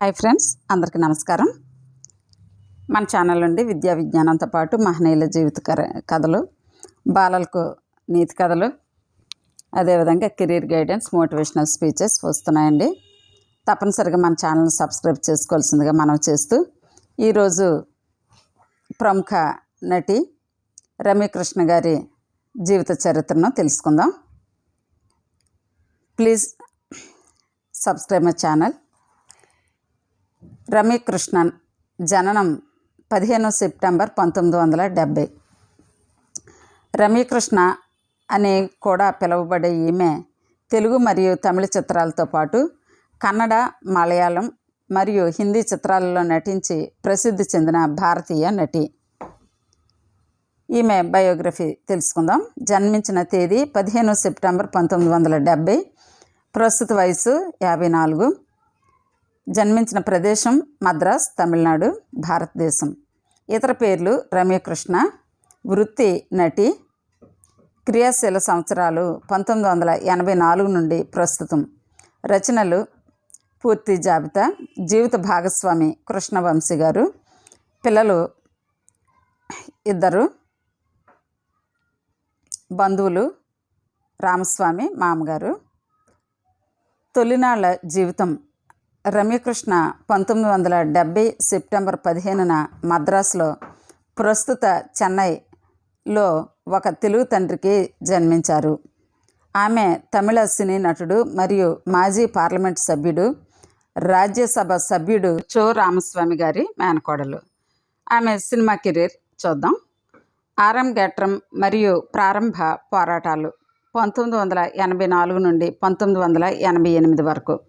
Hi friends అందరికీ నమస్కారం. మన ఛానల్ నుండి విద్యా విజ్ఞానంతో పాటు మహనీయుల జీవిత కర- కథలు బాలలకు నీతి కథలు అదేవిధంగా కెరీర్ గైడెన్స్ మోటివేషనల్ స్పీచెస్ వస్తున్నాయండి. తప్పనిసరిగా మన ఛానల్ని సబ్స్క్రైబ్ చేసుకోవాల్సిందిగా మనం చేస్తూ ఈరోజు ప్రముఖ నటి రమ్యకృష్ణ గారి జీవిత చరిత్రను తెలుసుకుందాం. Please subscribe my channel. Ramya Krishnan జననం పదిహేను సెప్టెంబర్ పంతొమ్మిది వందల డెబ్భై రమ్యకృష్ణ అని కూడా పిలువబడే ఈమె తెలుగు మరియు తమిళ చిత్రాలతో పాటు కన్నడ మలయాళం మరియు హిందీ చిత్రాలలో నటించి ప్రసిద్ధి చెందిన భారతీయ నటి. ఈమె బయోగ్రఫీ తెలుసుకుందాం. జన్మించిన తేదీ పదిహేను సెప్టెంబర్ పంతొమ్మిది వందల డెబ్భై ప్రస్తుత వయసు యాభై నాలుగు. జన్మించిన ప్రదేశం మద్రాస్ తమిళనాడు భారతదేశం. ఇతర పేర్లు రమ్యకృష్ణ వృత్తి నటి. క్రియాశీల సంవత్సరాలు పంతొమ్మిది వందల ఎనభై నాలుగు నుండి ప్రస్తుతం. రచనలు పూర్తి జాబితా జీవిత భాగస్వామి కృష్ణవంశీ గారు. పిల్లలు ఇద్దరు. బంధువులు రామస్వామి మామగారు. తొలినాళ్ళ జీవితం రమ్యకృష్ణ పంతొమ్మిది వందల డెబ్భై సెప్టెంబర్ పదిహేనున మద్రాసులో ప్రస్తుత చెన్నైలో ఒక తెలుగు తండ్రికి జన్మించారు. ఆమె తమిళ సినీ నటుడు మరియు మాజీ పార్లమెంట్ సభ్యుడు రాజ్యసభ సభ్యుడు చో రామస్వామి గారి మేనకోడలు. ఆమె సినిమా కెరీర్ చూద్దాం. ఆరంగేట్రం మరియు ప్రారంభ పోరాటాలు పంతొమ్మిది వందల ఎనభై నాలుగు నుండి పంతొమ్మిది వందల ఎనభై ఎనిమిది వరకు.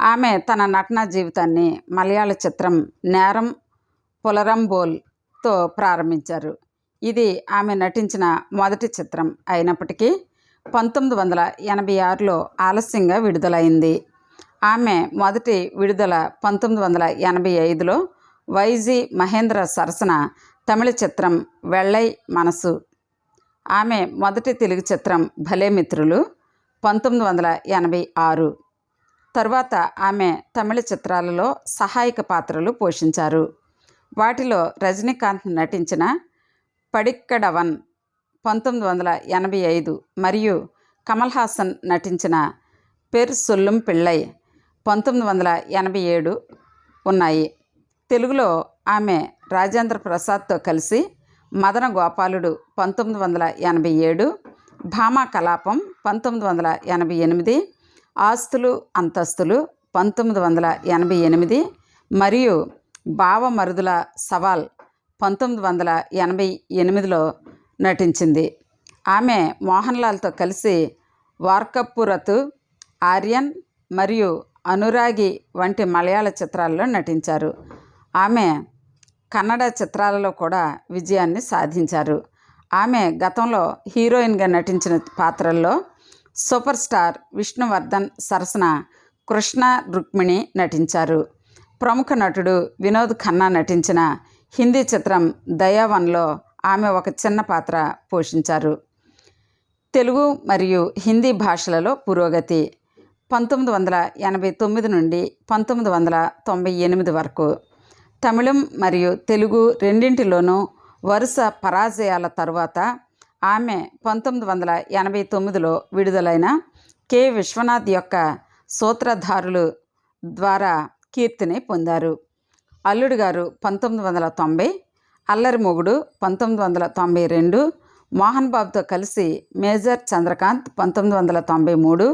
ఆమె తన నటనా జీవితాన్ని మలయాళ చిత్రం నేరం పులరంబోల్తో ప్రారంభించారు. ఇది ఆమె నటించిన మొదటి చిత్రం అయినప్పటికీ పంతొమ్మిది వందల ఎనభై ఆరులో ఆలస్యంగా విడుదలైంది. ఆమె మొదటి విడుదల పంతొమ్మిది వందల ఎనభై ఐదులో వైజీ మహేంద్ర సరసన తమిళ చిత్రం వెళ్ళై మనసు. ఆమె మొదటి తెలుగు చిత్రం భలే మిత్రులు పంతొమ్మిది వందల ఎనభై ఆరు. తరువాత ఆమె తమిళ చిత్రాలలో సహాయక పాత్రలు పోషించారు. వాటిలో రజనీకాంత్ నటించిన పడిక్కడవన్ పంతొమ్మిది వందల ఎనభై ఐదు మరియు కమల్ హాసన్ నటించిన పెర్ సొల్లుం పిళ్ళై పంతొమ్మిది వందల ఎనభై ఏడు ఉన్నాయి. తెలుగులో ఆమె రాజేంద్ర ప్రసాద్తో కలిసి మదన గోపాలుడు పంతొమ్మిది వందల ఎనభై ఏడు భామా కలాపం పంతొమ్మిది వందల ఎనభై ఎనిమిది ఆస్తులు అంతస్తులు పంతొమ్మిది వందల ఎనభై ఎనిమిది మరియు భావమరుదుల సవాల్ పంతొమ్మిది వందల ఎనభై ఎనిమిదిలో నటించింది. ఆమె మోహన్ లాల్తో కలిసి వార్కప్పురతు ఆర్యన్ మరియు అనురాగి వంటి మలయాళ చిత్రాల్లో నటించారు. ఆమె కన్నడ చిత్రాలలో కూడా విజయాన్ని సాధించారు. ఆమె గతంలో హీరోయిన్గా నటించిన పాత్రల్లో సూపర్ స్టార్ విష్ణువర్ధన్ సరసన కృష్ణ రుక్మిణి నటించారు. ప్రముఖ నటుడు వినోద్ ఖన్నా నటించిన హిందీ చిత్రం దయావన్లో ఆమె ఒక చిన్న పాత్ర పోషించారు. తెలుగు మరియు హిందీ భాషలలో పురోగతి పంతొమ్మిది వందల ఎనభై తొమ్మిది నుండి పంతొమ్మిది వందల తొంభై ఎనిమిది వరకు తమిళం మరియు తెలుగు రెండింటిలోనూ వరుస పరాజయాల తరువాత ఆమె పంతొమ్మిది వందల ఎనభై తొమ్మిదిలో విడుదలైన కె. విశ్వనాథ్ యొక్క సూత్రధారులు ద్వారా కీర్తిని పొందారు. అల్లుడు గారు పంతొమ్మిది వందల తొంభై అల్లరి మొగుడు పంతొమ్మిది వందల తొంభై రెండు మోహన్ బాబుతో కలిసి మేజర్ చంద్రకాంత్ పంతొమ్మిది వందల తొంభై మూడు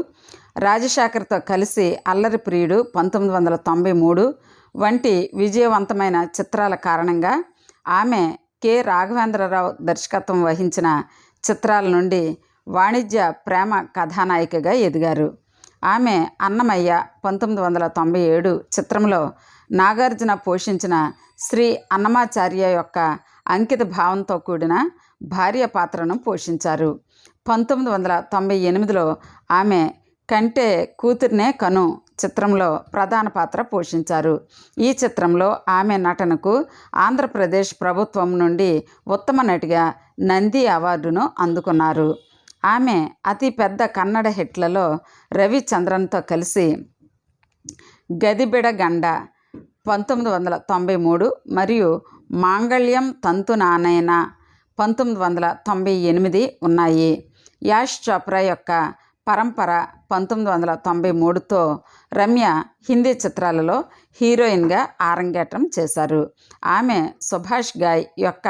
రాజశేఖర్తో కలిసి అల్లరి ప్రియుడు పంతొమ్మిది వందల తొంభై మూడు వంటి విజయవంతమైన చిత్రాల కారణంగా ఆమె కె. రాఘవేంద్రరావు దర్శకత్వం వహించిన చిత్రాల నుండి వాణిజ్య ప్రేమ కథానాయికగా ఎదిగారు. ఆమె అన్నమయ్య పంతొమ్మిది వందల తొంభై ఏడు చిత్రంలో నాగార్జున పోషించిన శ్రీ అన్నమాచార్య యొక్క అంకిత భావంతో కూడిన భార్య పాత్రను పోషించారు. పంతొమ్మిది వందల తొంభై ఎనిమిదిలో ఆమె కంటే కూతుర్నే కను చిత్రంలో ప్రధాన పాత్ర పోషించారు. ఈ చిత్రంలో ఆమె నటనకు ఆంధ్రప్రదేశ్ ప్రభుత్వం నుండి ఉత్తమ నటిగా నంది అవార్డును అందుకున్నారు. ఆమె అతి పెద్ద కన్నడ హిట్లలో రవిచంద్రన్తో కలిసి గదిబిడ గండ పంతొమ్మిది వందల తొంభై మూడు మరియు మాంగళ్యం తంతు నానైన పంతొమ్మిది వందల తొంభై ఎనిమిది ఉన్నాయి. యాష్ చోప్రా యొక్క పరంపర పంతొమ్మిది వందల తొంభై మూడుతో రమ్య హిందీ చిత్రాలలో హీరోయిన్గా ఆరంగేట్రం చేశారు. ఆమె సుభాష్ గాయ్ యొక్క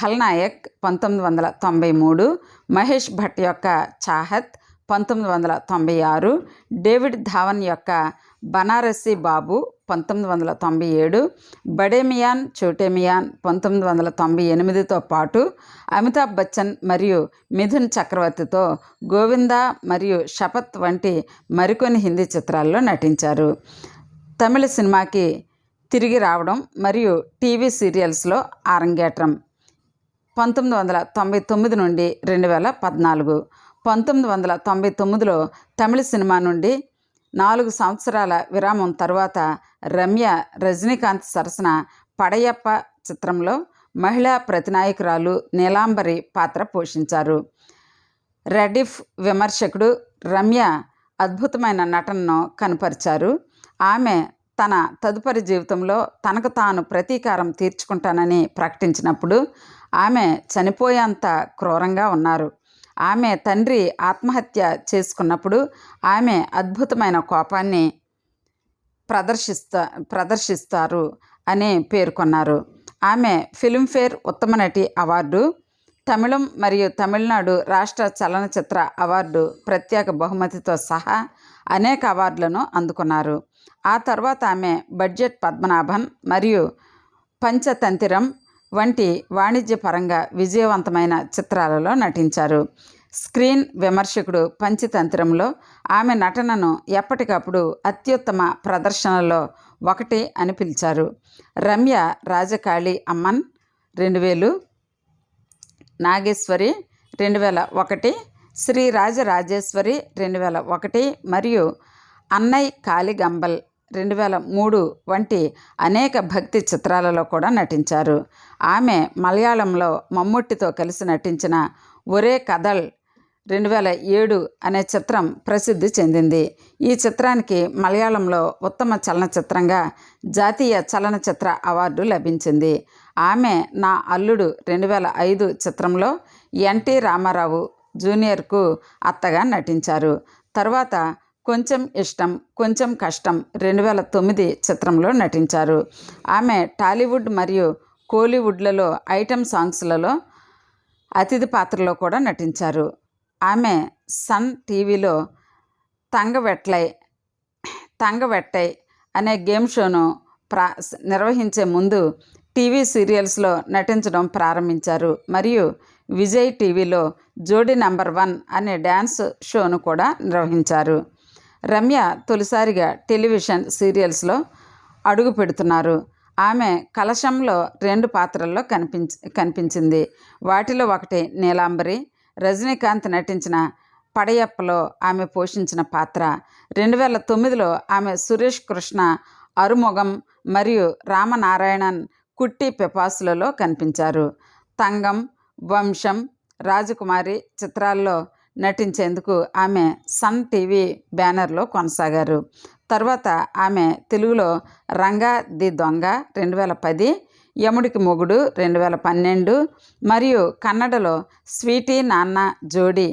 ఖల్నాయక్ పంతొమ్మిది వందల తొంభై మూడు మహేష్ భట్ యొక్క చాహత్ పంతొమ్మిది వందల తొంభై ఆరు డేవిడ్ ధావన్ యొక్క బనారసి బాబు పంతొమ్మిది వందల తొంభై ఏడు బడేమియాన్ చోటేమియాన్ పంతొమ్మిది వందల తొంభై ఎనిమిదితో పాటు అమితాబ్ బచ్చన్ మరియు మిథున్ చక్రవర్తితో గోవిందా మరియు షపత్ వంటి మరికొన్ని హిందీ చిత్రాల్లో నటించారు. తమిళ సినిమాకి తిరిగి రావడం మరియు టీవీ సీరియల్స్లో ఆరంగేట్రం పంతొమ్మిది వందల తొంభై తొమ్మిది నుండి రెండు వేల పద్నాలుగు. పంతొమ్మిది వందల తొంభై తొమ్మిదిలో తమిళ సినిమా నుండి నాలుగు సంవత్సరాల విరామం తర్వాత రమ్య రజనీకాంత్ సరసన పడయప్ప చిత్రంలో మహిళా ప్రతినాయకురాలు నీలాంబరి పాత్ర పోషించారు. రెడిఫ్ విమర్శకుడు రమ్య అద్భుతమైన నటనను కనపరిచారు. ఆమె తన తదుపరి జీవితంలో తనకు తాను ప్రతీకారం తీర్చుకుంటానని ప్రకటించినప్పుడు ఆమె చనిపోయేంత క్రూరంగా ఉన్నారు. ఆమె తండ్రి ఆత్మహత్య చేసుకున్నప్పుడు ఆమె అద్భుతమైన కోపాన్ని ప్రదర్శిస్తా ప్రదర్శిస్తారు అని పేర్కొన్నారు ఆమె ఫిల్మ్ఫేర్ ఉత్తమ నటి అవార్డు తమిళం మరియు తమిళనాడు రాష్ట్ర చలనచిత్ర అవార్డు ప్రత్యేక బహుమతితో సహా అనేక అవార్డులను అందుకున్నారు. ఆ తర్వాత ఆమె బడ్జెట్ పద్మనాభన్ మరియు పంచతంతిరం వంటి వాణిజ్యపరంగా విజయవంతమైన చిత్రాలలో నటించారు. స్క్రీన్ విమర్శకుడు పంచతంత్రంలో ఆమె నటనను ఎప్పటికప్పుడు అత్యుత్తమ ప్రదర్శనలో ఒకటి అని పిలిచారు. రమ్య రాజకాళి అమ్మన్ రెండు వేలు నాగేశ్వరి రెండు వేల ఒకటి శ్రీ రాజరాజేశ్వరి రెండు వేల ఒకటి మరియు అన్నయ్ కాళిగంబల్ రెండు వేల మూడు వంటి అనేక భక్తి చిత్రాలలో కూడా నటించారు. ఆమె మలయాళంలో మమ్ముట్టితో కలిసి నటించిన ఒరే కథల్ రెండు వేల ఏడు అనే చిత్రం ప్రసిద్ధి చెందింది. ఈ చిత్రానికి మలయాళంలో ఉత్తమ చలనచిత్రంగా జాతీయ చలనచిత్ర అవార్డు లభించింది. ఆమె నా అల్లుడు రెండు వేల ఐదు చిత్రంలో ఎన్టీ రామారావు జూనియర్కు అత్తగా నటించారు. తర్వాత కొంచెం ఇష్టం కొంచెం కష్టం రెండు వేల తొమ్మిది చిత్రంలో నటించారు. ఆమె టాలీవుడ్ మరియు కోలీవుడ్లలో ఐటమ్ సాంగ్స్లలో అతిథి పాత్రలో కూడా నటించారు. ఆమె సన్ టీవీలో తంగవెట్లై తంగవెట్టై అనే గేమ్ షోను ప్రా నిర్వహించే ముందు టీవీ సీరియల్స్లో నటించడం ప్రారంభించారు. మరియు విజయ్ టీవీలో జోడీ నంబర్ వన్ అనే డ్యాన్స్ షోను కూడా నిర్వహించారు. రమ్య తొలిసారిగా టెలివిజన్ సీరియల్స్లో అడుగు పెడుతున్నారు. ఆమె కలశంలో రెండు పాత్రల్లో కనిపించ కనిపించింది. వాటిలో ఒకటి నీలాంబరి రజనీకాంత్ నటించిన పడయప్పలో ఆమె పోషించిన పాత్ర. రెండు వేల తొమ్మిదిలో ఆమె సురేష్ కృష్ణ అరుముగం మరియు రామనారాయణన్ కుట్టి పిపాసులలో కనిపించారు. తంగం వంశం రాజకుమారి చిత్రాల్లో నటించేందుకు ఆమె సన్ టీవీ బ్యానర్లో కొనసాగారు. తర్వాత ఆమె తెలుగులో రంగా ది దొంగ రెండు వేల పది యముడికి మొగుడు రెండు వేల పన్నెండు మరియు కన్నడలో స్వీటీ నాన్న జోడి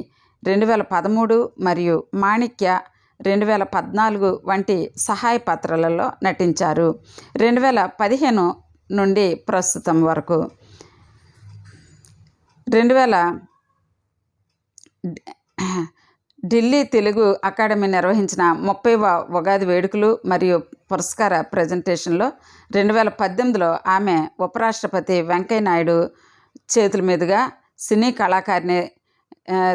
రెండు వేల పదమూడు మరియు మాణిక్య రెండు వేల పద్నాలుగు వంటి సహాయ పాత్రలలో నటించారు. రెండు వేల పదిహేను నుండి ప్రస్తుతం వరకు. రెండు వేల ఢిల్లీ తెలుగు అకాడమీ నిర్వహించిన ముప్పైవ ఉగాది వేడుకలు మరియు పురస్కార ప్రజెంటేషన్లో రెండు వేల పద్దెనిమిదిలో ఆమె ఉపరాష్ట్రపతి వెంకయ్య నాయుడు చేతుల మీదుగా సినీ కళాకారిణి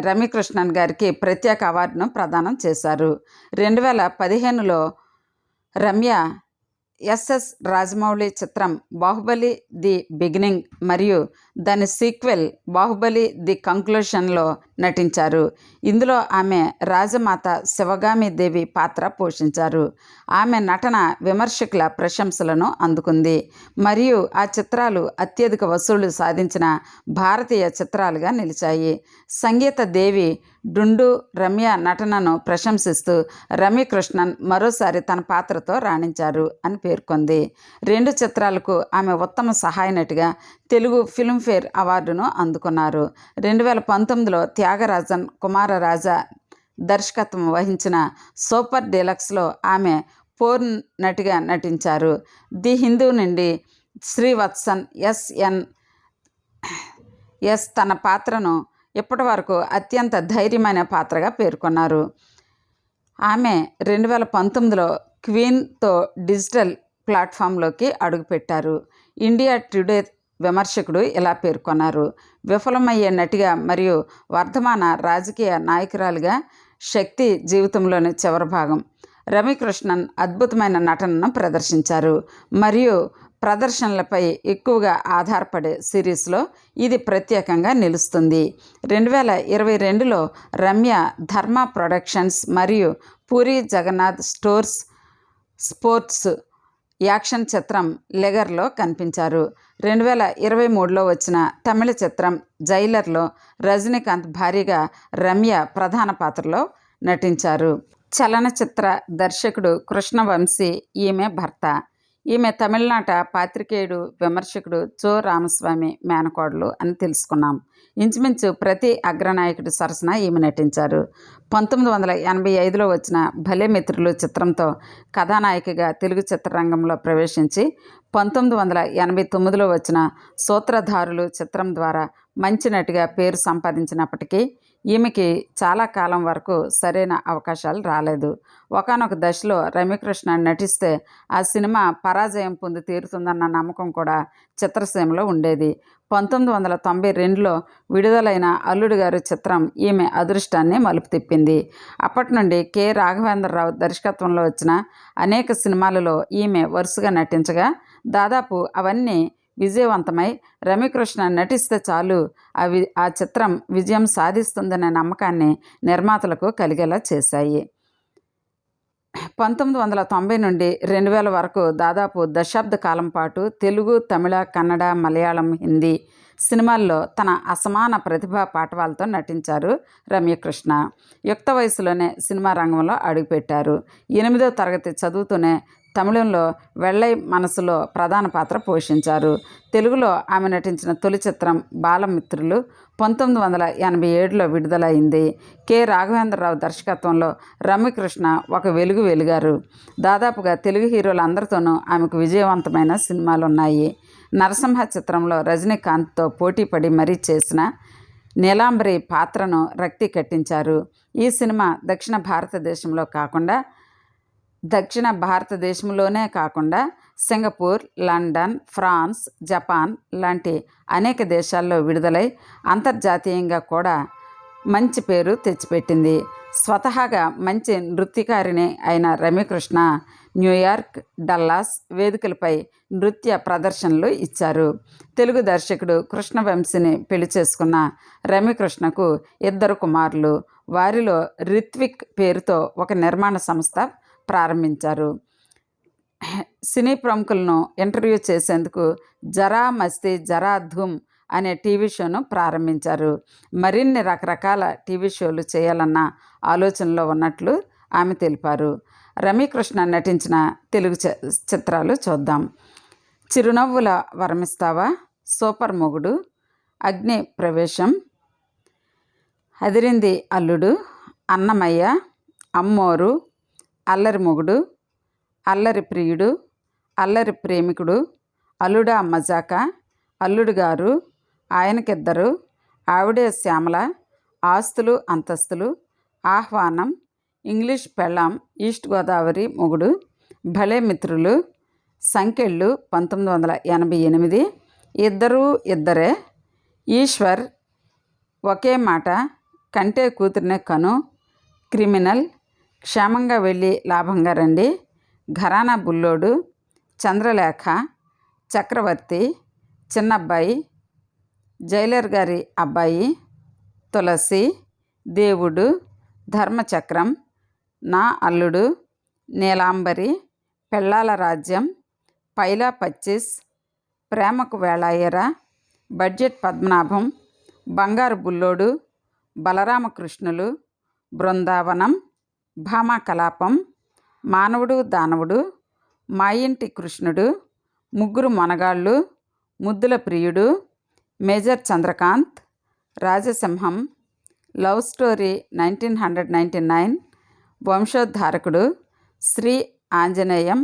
రమ్యకృష్ణన్ గారికి ప్రత్యేక అవార్డును ప్రదానం చేశారు. రెండు వేల పదిహేనులో రమ్య ఎస్ఎస్ రాజమౌళి చిత్రం బాహుబలి ది బిగినింగ్ మరియు దాని సీక్వెల్ బాహుబలి ది కంక్లూషన్లో నటించారు. ఇందులో ఆమె రాజమాత శివగామి దేవి పాత్ర పోషించారు. ఆమె నటన విమర్శకుల ప్రశంసలను అందుకుంది. మరియు ఆ చిత్రాలు అత్యధిక వసూళ్ళు సాధించిన భారతీయ చిత్రాలుగా నిలిచాయి. సంగీత దేవి డుండు రమ్య నటనను ప్రశంసిస్తూ రమ్యకృష్ణన్ మరోసారి తన పాత్రతో రాణించారు అని పేర్కొంది. రెండు చిత్రాలకు ఆమె ఉత్తమ సహాయ నటిగా తెలుగు ఫిల్మ్ఫేర్ అవార్డును అందుకున్నారు. రెండు వేల పంతొమ్మిదిలో త్యాగరాజన్ కుమారరాజా దర్శకత్వం వహించిన సూపర్ డీలక్స్లో ఆమె పోర్న్ నటిగా నటించారు. ది హిందూ నుండి శ్రీవత్సన్ ఎస్ఎన్ ఎస్ తన పాత్రను ఇప్పటి వరకు అత్యంత ధైర్యమైన పాత్రగా పేర్కొన్నారు. ఆమె రెండు వేల పంతొమ్మిదిలో క్వీన్తో డిజిటల్ ప్లాట్ఫామ్లోకి అడుగుపెట్టారు. ఇండియా టుడే విమర్శకుడు ఇలా పేర్కొన్నారు. విఫలమయ్యే నటిగా మరియు వర్ధమాన రాజకీయ నాయకురాలుగా శక్తి జీవితంలోని చివరి భాగం. రవికృష్ణన్ అద్భుతమైన నటనను ప్రదర్శించారు. మరియు ప్రదర్శనలపై ఎక్కువగా ఆధారపడే సిరీస్లో ఇది ప్రత్యేకంగా నిలుస్తుంది. రెండు వేల ఇరవై రెండులో రమ్య ధర్మ ప్రొడక్షన్స్ మరియు Puri Jagannadh stores sports action చిత్రం లెగర్లో కనిపించారు. రెండు వేల ఇరవై మూడులో వచ్చిన తమిళ చిత్రం జైలర్లో రజనీకాంత్ భారీగా రమ్య ప్రధాన పాత్రలో నటించారు. చలనచిత్ర దర్శకుడు కృష్ణవంశీ ఈమె భర్త. ఈమె తమిళనాట పాత్రికేయుడు విమర్శకుడు చో. రామస్వామి మేనకోడలు అని తెలుసుకున్నాం. ఇంచుమించు ప్రతి అగ్రనాయకుడి సరసన ఈమె నటించారు. పంతొమ్మిది వందల ఎనభై ఐదులో వచ్చిన భలే మిత్రులు చిత్రంతో కథానాయికగా తెలుగు చిత్రరంగంలో ప్రవేశించి పంతొమ్మిది వందల ఎనభై తొమ్మిదిలో వచ్చిన సూత్రధారులు చిత్రం ద్వారా మంచి నటిగా పేరు సంపాదించినప్పటికీ ఈమెకి చాలా కాలం వరకు సరైన అవకాశాలు రాలేదు. ఒకనొక దశలో రమ్యకృష్ణ నటిస్తే ఆ సినిమా పరాజయం పొంది తీరుతుందన్న నమ్మకం కూడా చిత్రసీమలో ఉండేది. పంతొమ్మిది వందల తొంభై రెండులో విడుదలైన అల్లుడు గారి చిత్రం ఈమె అదృష్టాన్ని మలుపు తిప్పింది. అప్పటి నుండి కె. రాఘవేంద్రరావు దర్శకత్వంలో వచ్చిన అనేక సినిమాలలో ఈమె వరుసగా నటించగా దాదాపు అవన్నీ విజయవంతమై రమ్యకృష్ణ నటిస్తే చాలు. అవి ఆ చిత్రం విజయం సాధిస్తుందనే నమ్మకాన్ని నిర్మాతలకు కలిగేలా చేశాయి. పంతొమ్మిది వందల తొంభై నుండి రెండు వేల వరకు దాదాపు దశాబ్ద కాలం పాటు తెలుగు తమిళ కన్నడ మలయాళం హిందీ సినిమాల్లో తన అసమాన ప్రతిభా పాటవాలతో నటించారు రమ్యకృష్ణ. యుక్త వయసులోనే సినిమా రంగంలో అడుగుపెట్టారు. ఎనిమిదో తరగతి చదువుతూనే తమిళంలో వెళ్ళై మనసులో ప్రధాన పాత్ర పోషించారు. తెలుగులో ఆమె నటించిన తొలి చిత్రం బాలమిత్రులు పంతొమ్మిది వందల ఎనభై ఏడులో విడుదలైంది. కె. రాఘవేంద్రరావు దర్శకత్వంలో రమ్యకృష్ణ ఒక వెలుగు వెలిగారు. దాదాపుగా తెలుగు హీరోలందరితోనూ ఆమెకు విజయవంతమైన సినిమాలు ఉన్నాయి నరసింహ చిత్రంలో రజనీకాంత్తో పోటీపడి మరీ చేసిన నీలాంబరి పాత్రను రక్తి కట్టించారు. ఈ సినిమా దక్షిణ భారతదేశంలో కాకుండా దక్షిణ భారతదేశంలోనే కాకుండా సింగపూర్ లండన్ ఫ్రాన్స్ జపాన్ లాంటి అనేక దేశాల్లో విడుదలై అంతర్జాతీయంగా కూడా మంచి పేరు తెచ్చిపెట్టింది. స్వతహాగా మంచి నృత్యకారిణి అయిన రమ్యకృష్ణ న్యూయార్క్ డల్లాస్ వేదికలపై నృత్య ప్రదర్శనలు ఇచ్చారు. తెలుగు దర్శకుడు కృష్ణవంశిని పెళ్ళి చేసుకున్న రమ్యకృష్ణకు ఇద్దరు కుమారులు. వారిలో రిత్విక్ పేరుతో ఒక నిర్మాణ సంస్థ ప్రారంభించారు. సినీ ప్రముఖులను ఇంటర్వ్యూ చేసేందుకు జరా మస్తీ జరా ధూమ్ అనే టీవీ షోను ప్రారంభించారు. మరిన్ని రకరకాల టీవీ షోలు చేయాలన్న ఆలోచనలో ఉన్నట్లు ఆమె తెలిపారు. రమీకృష్ణ నటించిన తెలుగు చిత్రాలు చూద్దాం. చిరునవ్వుల వరమిస్తావా? సూపర్ మొగుడు. అగ్ని ప్రవేశం. అదిరింది అల్లుడు. అన్నమయ్య. అమ్మోరు. అల్లరి మొగుడు అల్లరి ప్రియుడు అల్లరి ప్రేమికుడు అల్లుడా మజాక అల్లుడు గారు ఆయనకిద్దరు ఆవిడే శ్యామల ఆస్తులు అంతస్తులు ఆహ్వానం ఇంగ్లీష్ పెళ్ళాం ఈస్ట్ గోదావరి మొగుడు భలే మిత్రులు సంకెళ్ళు పంతొమ్మిది వందల ఎనభై ఎనిమిది ఇద్దరూ ఇద్దరే ఈశ్వర్ ఒకే మాట కంటే కూతురినే కను క్రిమినల్ క్షేమంగా వెళ్ళి లాభంగా రండి. ఘరానా బుల్లోడు చంద్రలేఖ చక్రవర్తి చిన్నబ్బాయి జైలర్ గారి అబ్బాయి తులసి దేవుడు ధర్మచక్రం నా అల్లుడు నీలాంబరి పెళ్ళాల రాజ్యం పైలా పచ్చిస్ ప్రేమకు వేళాయరా బడ్జెట్ పద్మనాభం బంగారు బుల్లోడు బలరామకృష్ణులు బృందావనం భామా కలాపం మానవుడు దానవుడు మా ఇంటి కృష్ణుడు Mugguru Monagallu Muddula Priyudu major Chandrakanth Rajasimham love story nineteen hundred ninety nine Vamshoddharakudu Sri Anjaneyam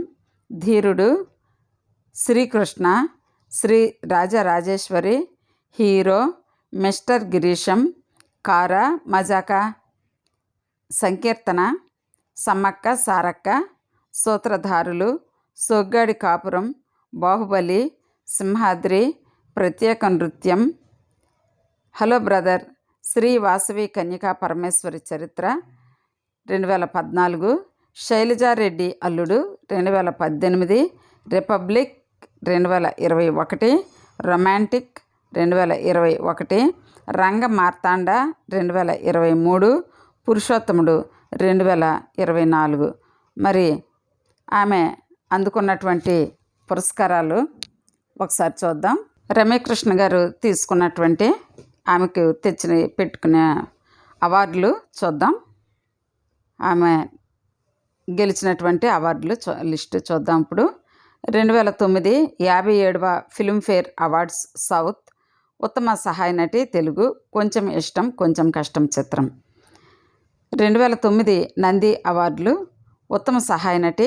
Dheerudu Srikrishna Sri Rajarajeshwari hero mister Girisham Kara Majaka Sankeertana Sammakka Sarakka సూత్రధారులు సోగ్గాడి కాపురం బాహుబలి సింహాద్రి ప్రత్యేక నృత్యం. హలో బ్రదర్ శ్రీ వాసవి కన్యకా పరమేశ్వరి చరిత్ర రెండు వేల పద్నాలుగు. శైలజారెడ్డి అల్లుడు రెండు వేల పద్దెనిమిది. రిపబ్లిక్ రెండు వేల ఇరవై ఒకటి. రొమాంటిక్ రెండు వేల ఇరవై ఒకటి. రంగ మార్తాండ రెండు వేల ఇరవై మూడు. పురుషోత్తముడు రెండు వేల ఇరవై నాలుగు. మరి ఆమె అందుకున్నటువంటి పురస్కారాలు ఒకసారి చూద్దాం. రమ్యకృష్ణ గారు తీసుకున్నటువంటి ఆమెకు తెచ్చిన పెట్టుకునే అవార్డులు చూద్దాం. ఆమె గెలిచినటువంటి అవార్డులు లిస్టు చూద్దాం ఇప్పుడు. రెండు వేల తొమ్మిది యాభై ఏడవ ఫిల్మ్ఫేర్ అవార్డ్స్ సౌత్. ఉత్తమ సహాయ నటి తెలుగు. కొంచెం ఇష్టం కొంచెం కష్టం చిత్రం. రెండు వేల తొమ్మిది నంది అవార్డులు ఉత్తమ సహాయ నటి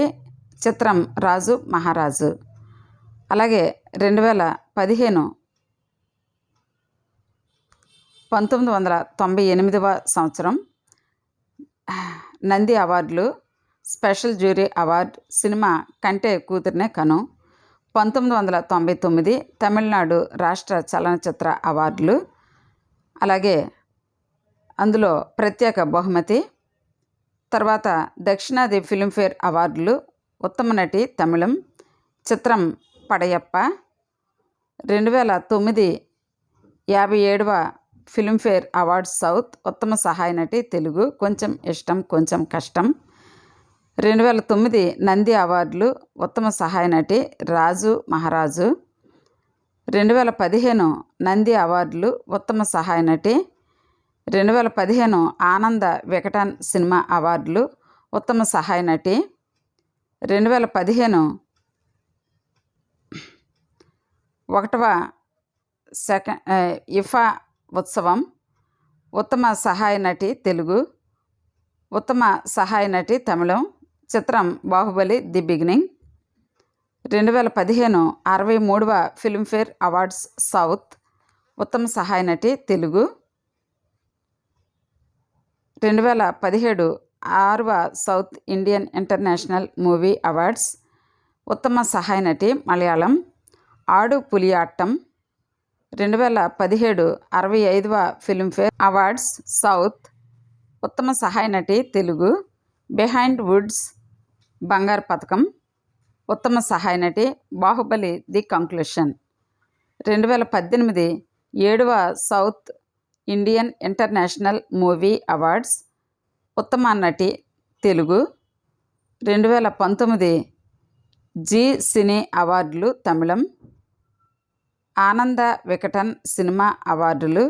చిత్రం రాజు మహారాజు. అలాగే రెండు వేల పదిహేను పంతొమ్మిది వందల తొంభై ఎనిమిదవ సంవత్సరం నంది అవార్డులు స్పెషల్ జ్యూరీ అవార్డ్ సినిమా కంటే కూతురినే కను. పంతొమ్మిది వందల తొంభై తొమ్మిది తమిళనాడు రాష్ట్ర చలనచిత్ర అవార్డులు అలాగే అందులో ప్రత్యేక బహుమతి తర్వాత దక్షిణాది ఫిల్మ్ఫేర్ అవార్డులు ఉత్తమ నటి తమిళం చిత్రం పడయప్ప రెండు వేల తొమ్మిది యాభై ఏడవ ఫిల్మ్ఫేర్ అవార్డ్స్ సౌత్ ఉత్తమ సహాయ నటి తెలుగు కొంచెం ఇష్టం కొంచెం కష్టం. రెండు వేల తొమ్మిది నంది అవార్డులు ఉత్తమ సహాయ నటి రాజు మహారాజు. రెండు వేల పదిహేను నంది అవార్డులు ఉత్తమ సహాయ నటి రెండు వేల పదిహేను ఆనంద వికటన్ సినిమా అవార్డులు ఉత్తమ సహాయ నటి. రెండు వేల పదిహేను ఒకటవ సెకండ్ ఇఫా ఉత్సవం. ఉత్తమ సహాయ నటి తెలుగు. ఉత్తమ సహాయ నటి తమిళం. చిత్రం బాహుబలి ది బిగినింగ్. రెండు వేల పదిహేను అరవై మూడవ ఫిల్మ్ఫేర్ అవార్డ్స్ సౌత్. ఉత్తమ సహాయ నటి తెలుగు. రెండు వేల పదిహేడు ఆరవ South Indian international movie awards ఉత్తమ సహాయ నటి మలయాళం ఆడు పులియాట్టం రెండు వేల పదిహేడు అరవై ఐదవ ఫిల్మ్ఫేర్ అవార్డ్స్ సౌత్ ఉత్తమ సహాయ నటి తెలుగు బిహైండ్ వుడ్స్ బంగారు పథకం ఉత్తమ సహాయ నటి బాహుబలి ది కంక్లూషన్. రెండు వేల పద్దెనిమిది ఏడవ South Indian international movie awards ఉత్తమ నటి తెలుగు రెండు వేల పంతొమ్మిది జీ సినీ అవార్డులు తమిళం ఆనంద వికటన్ సినిమా అవార్డులు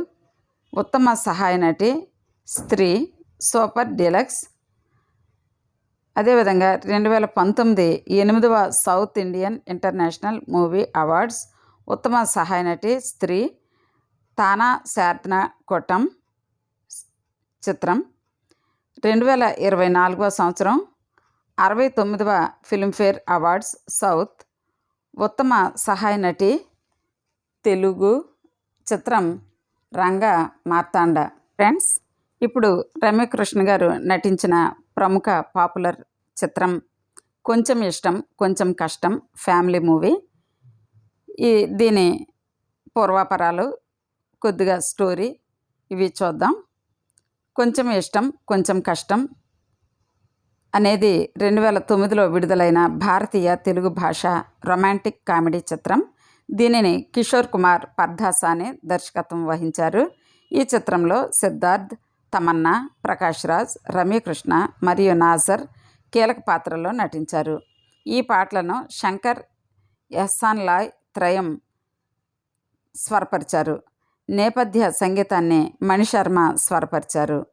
ఉత్తమ సహాయ నటి స్త్రీ సూపర్ డీలక్స్. అదేవిధంగా రెండు వేల పంతొమ్మిది ఎనిమిదవ South Indian international movie awards ఉత్తమ సహాయ నటి స్త్రీ తానా శార్థన కొట్టం చిత్రం. రెండు వేల ఇరవై నాలుగవ సంవత్సరం అరవై తొమ్మిదవ ఫిల్మ్ఫేర్ అవార్డ్స్ సౌత్. ఉత్తమ సహాయ నటి తెలుగు చిత్రం రంగ మార్తాండ. ఫ్రెండ్స్ ఇప్పుడు రమ్యకృష్ణ గారు నటించిన ప్రముఖ పాపులర్ చిత్రం కొంచెం ఇష్టం కొంచెం కష్టం ఫ్యామిలీ మూవీ. ఈ దీని పూర్వాపరాలు కొద్దిగా స్టోరీ ఇవి చూద్దాం. కొంచెం ఇష్టం కొంచెం కష్టం అనేది రెండు వేల తొమ్మిదిలో విడుదలైన భారతీయ తెలుగు భాష రొమాంటిక్ కామెడీ చిత్రం. దీనిని కిషోర్ కుమార్ పర్ధాసాని దర్శకత్వం వహించారు. ఈ చిత్రంలో సిద్ధార్థ్ తమన్నా ప్రకాష్ రాజ్ రమ్యకృష్ణ మరియు నాజర్ కీలక పాత్రల్లో నటించారు. ఈ పాటలను శంకర్ ఎహ్సాన్ లాయ్ త్రయం స్వరపరిచారు. నేపథ్య సంగీతాన్ని మణిశర్మ స్వరపరిచారు.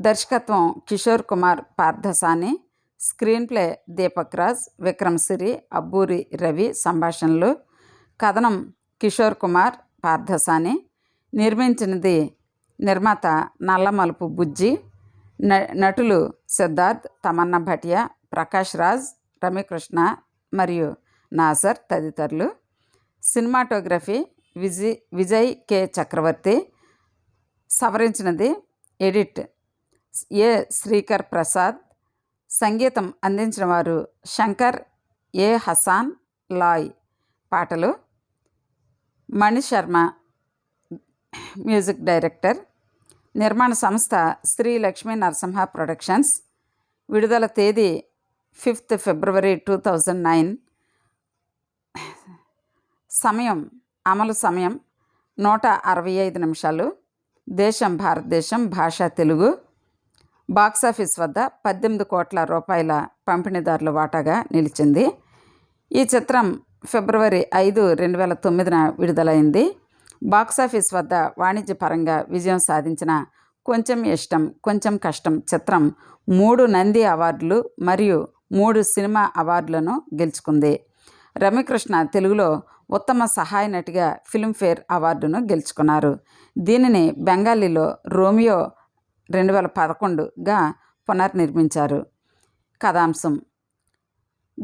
దర్శకత్వం కిషోర్ కుమార్ పార్థసాని స్క్రీన్ ప్లే దీపక్ రాజ్ విక్రమ్ సిరి అబ్బూరి రవి సంభాషణలు కథనం కిషోర్ కుమార్ పార్థసాని నిర్మించినది నిర్మాత నల్లమలుపు బుజ్జి న నటులు సిద్ధార్థ్ తమన్నా భటియా ప్రకాష్ రాజ్ రమ్యకృష్ణ మరియు నాసర్ తదితరులు. Cinematography Vijay Vijay K. చక్రవర్తి సవరించినది ఎడిట్. ఏ. శ్రీకర్ ప్రసాద్ సంగీతం అందించిన వారు శంకర్ ఏ. హసాన్ లాయ్. పాటలు మణిశర్మ మ్యూజిక్ డైరెక్టర్ నిర్మాణ సంస్థ శ్రీ లక్ష్మీ నరసింహ ప్రొడక్షన్స్. విడుదల తేదీ fifth February two thousand nine. సమయం అమలు సమయం నూట అరవై ఐదు నిమిషాలు. దేశం భారతదేశం భాష తెలుగు. బాక్సాఫీస్ వద్ద పద్దెనిమిది కోట్ల రూపాయల పంపిణీదారుల వాటాగా నిలిచింది. ఈ చిత్రం ఫిబ్రవరి ఐదు రెండు వేల తొమ్మిదిన విడుదలైంది. బాక్సాఫీస్ వద్ద వాణిజ్యపరంగా విజయం సాధించిన కొంచెం ఇష్టం కొంచెం కష్టం చిత్రం మూడు నంది అవార్డులు మరియు మూడు సినిమా అవార్డులను గెలుచుకుంది. రమ్యకృష్ణ తెలుగులో ఉత్తమ సహాయ నటిగా ఫిల్మ్ఫేర్ అవార్డును గెలుచుకున్నారు. దీనిని బెంగాలీలో రోమియో రెండు వేల పదకొండుగా పునర్నిర్మించారు. కథాంశం.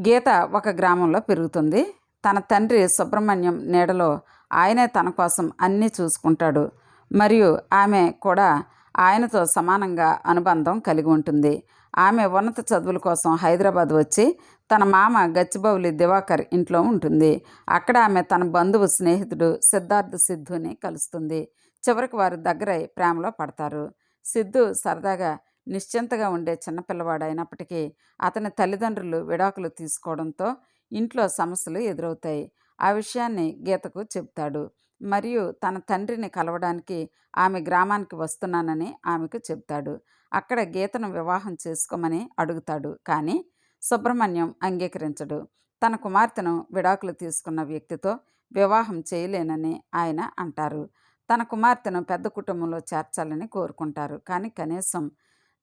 గీత ఒక గ్రామంలో పెరుగుతుంది. తన తండ్రి సుబ్రహ్మణ్యం నీడలో ఆయనే తన కోసం అన్నీ చూసుకుంటాడు. మరియు ఆమె కూడా ఆయనతో సమానంగా అనుబంధం కలిగి ఉంటుంది. ఆమె ఉన్నత చదువుల కోసం హైదరాబాద్ వచ్చి తన మామ గచ్చిబౌలి దివాకర్ ఇంట్లో ఉంటుంది. అక్కడ ఆమె తన బంధువు స్నేహితుడు సిద్ధార్థ సిద్ధుని కలుస్తుంది. చివరికి వారు దగ్గరై ప్రేమలో పడతారు. సిద్ధు సరదాగా నిశ్చింతగా ఉండే చిన్నపిల్లవాడు అయినప్పటికీ అతని తల్లిదండ్రులు విడాకులు తీసుకోవడంతో ఇంట్లో సమస్యలు ఎదురవుతాయి. ఆ విషయాన్ని గీతకు చెబుతాడు. మరియు తన తండ్రిని కలవడానికి ఆమె గ్రామానికి వస్తున్నానని ఆమెకు చెబుతాడు. అక్కడ గీతను వివాహం చేసుకోమని అడుగుతాడు. కానీ సుబ్రహ్మణ్యం అంగీకరించడు. తన కుమార్తెను విడాకులు తీసుకున్న వ్యక్తితో వివాహం చేయలేనని ఆయన అంటారు. తన కుమార్తెను పెద్ద కుటుంబంలో చేర్చాలని కోరుకుంటారు. కానీ కనీసం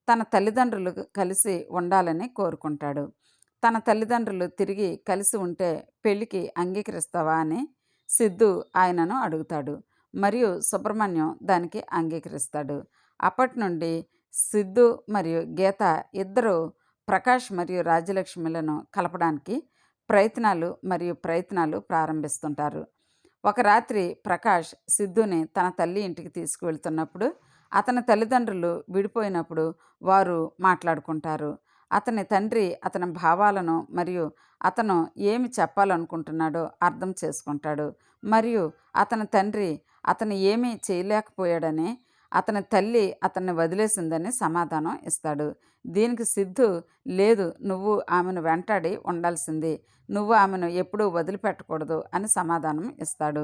తన తల్లిదండ్రులు కలిసి ఉండాలని కోరుకుంటాడు. తన తల్లిదండ్రులు తిరిగి కలిసి ఉంటే పెళ్ళికి అంగీకరిస్తావా అని సిద్ధు ఆయనను అడుగుతాడు. మరియు సుబ్రహ్మణ్యం దానికి అంగీకరిస్తాడు. అప్పటి నుండి సిద్ధు మరియు గీత ఇద్దరు ప్రకాష్ మరియు రాజ్యలక్ష్మిలను కలపడానికి ప్రయత్నాలు మరియు ప్రయత్నాలు ప్రారంభిస్తుంటారు. ఒక రాత్రి ప్రకాష్ సిద్ధుని తన తల్లి ఇంటికి తీసుకువెళ్తున్నప్పుడు అతని తల్లిదండ్రులు విడిపోయినప్పుడు వారు మాట్లాడుకుంటారు. అతని తండ్రి అతని భావాలను మరియు అతను ఏమి చెప్పాలనుకుంటున్నాడో అర్థం చేసుకుంటాడు. మరియు అతని తండ్రి అతను ఏమీ చేయలేకపోయాడని అతని తల్లి అతన్ని వదిలేసిందని సమాధానం ఇస్తాడు. దీనికి సిద్ధు లేదు నువ్వు ఆమెను వెంటాడి ఉండాల్సింది. నువ్వు ఆమెను ఎప్పుడూ వదిలిపెట్టకూడదు అని సమాధానం ఇస్తాడు.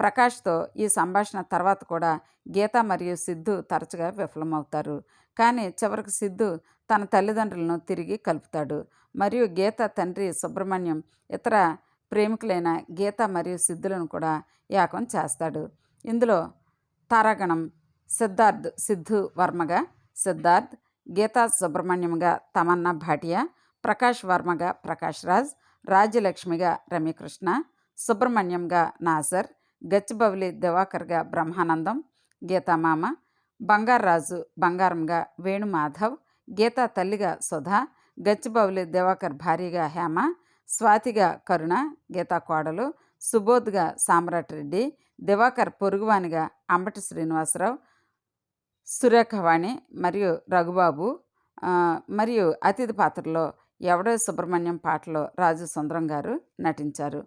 ప్రకాష్తో ఈ సంభాషణ తర్వాత కూడా గీత మరియు సిద్ధు తరచుగా విఫలమవుతారు. కానీ చివరికి సిద్ధు తన తల్లిదండ్రులను తిరిగి కలుపుతాడు. మరియు గీత తండ్రి సుబ్రహ్మణ్యం ఇతర ప్రేమికులైన గీత మరియు సిద్ధులను కూడా ఏకం చేస్తాడు. ఇందులో తారాగణం సిద్ధార్థ్ సిద్ధు వర్మగా సిద్ధార్థ్ గీతా సుబ్రహ్మణ్యంగా తమన్నా భాటియా ప్రకాష్ వర్మగా ప్రకాష్ రాజ్ రాజ్యలక్ష్మిగా రమ్యకృష్ణ సుబ్రహ్మణ్యంగా నాసర్ గచ్చిబౌలి దివాకర్గా బ్రహ్మానందం గీతామామ బంగారాజు బంగారంగా వేణుమాధవ్ గీతా తల్లిగా సుధా గచ్చిబౌలి దివాకర్ భార్యగా హేమ స్వాతిగా కరుణ గీతా కోడలు సుబోధ్గా సామ్రాట్ రెడ్డి దివాకర్ పొరుగువానిగా అంబటి శ్రీనివాసరావు సురేఖవాణి మరియు రఘుబాబు మరియు అతిథి పాత్రలో ఎవడో సుబ్రహ్మణ్యం పాటలో రాజు సుందరం గారు నటించారు.